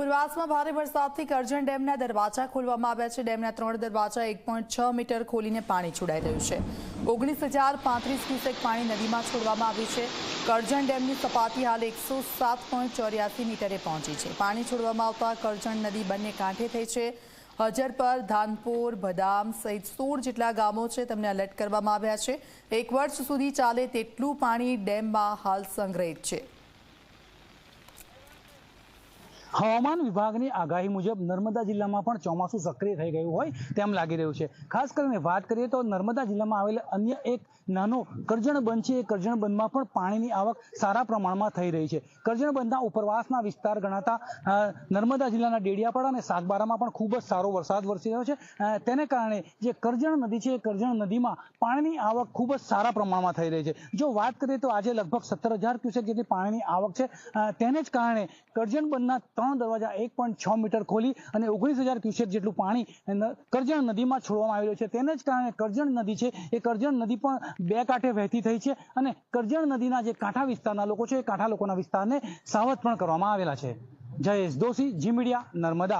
ઉપરવાસમાં ભારે વરસાદથી કરજણ ડેમના દરવાજા ખોલવામાં આવ્યા છે. ડેમના ત્રણ દરવાજા એક પોઈન્ટ છ મીટર ખોલીને પાણી છોડાઈ રહ્યું છે. ઓગણીસ હજાર પાંત્રીસ ક્યુસેક પાણી નદીમાં છોડવામાં આવ્યું છે. કરજણ ડેમની સપાટી હાલ એકસો સાત પોઈન્ટ ચોર્યાસી મીટરે પહોંચી છે. પાણી છોડવામાં આવતા કરજણ નદી બંને કાંઠે થઈ છે. હજરપર ધાનપુર, બદામ સહિત સોળ જેટલા ગામો છે તેમને એલર્ટ કરવામાં આવ્યા છે. એક વર્ષ સુધી ચાલે તેટલું પાણી ડેમમાં હાલ સંગ્રહિત છે. હવામાન વિભાગની આગાહી મુજબ નર્મદા જિલ્લામાં પણ ચોમાસું સક્રિય થઈ ગયું હોય તેમ લાગી રહ્યું છે. ખાસ કરીને વાત કરીએ તો નર્મદા જિલ્લામાં આવેલ અન્ય એક નાનો કરજણ છે. એ કરજણ પણ પાણીની આવક સારા પ્રમાણમાં થઈ રહી છે. કરજણ ઉપરવાસના વિસ્તાર ગણાતા નર્મદા જિલ્લાના ડેડિયાપાડા અને સાગબારામાં પણ ખૂબ જ સારો વરસાદ વરસી રહ્યો છે. તેને કારણે જે કરજણ નદી છે એ કરજણ નદીમાં પાણીની આવક ખૂબ જ સારા પ્રમાણમાં થઈ રહી છે. જો વાત કરીએ તો આજે લગભગ સત્તર હજાર ક્યુસેક જેટલી પાણીની આવક છે. તેને જ કારણે કરજણ બંધના ત્રણ દરવાજા એક પોઈન્ટ છ મીટર ખોલી અને ઓગણીસ હજાર ક્યુસેક જેટલું પાણી કરજણ નદીમાં છોડવામાં આવેલું છે. તેને જ કારણે કરજણ નદી છે, એ કરજણ નદી પણ બે કાંઠે વહેતી થઈ છે અને કરજણ નદીના જે કાંઠા વિસ્તારના લોકો છે, એ કાંઠા લોકોના વિસ્તારને સાવધ પણ કરવામાં આવેલા છે. જયેશ દોશી, જી મીડિયા, નર્મદા.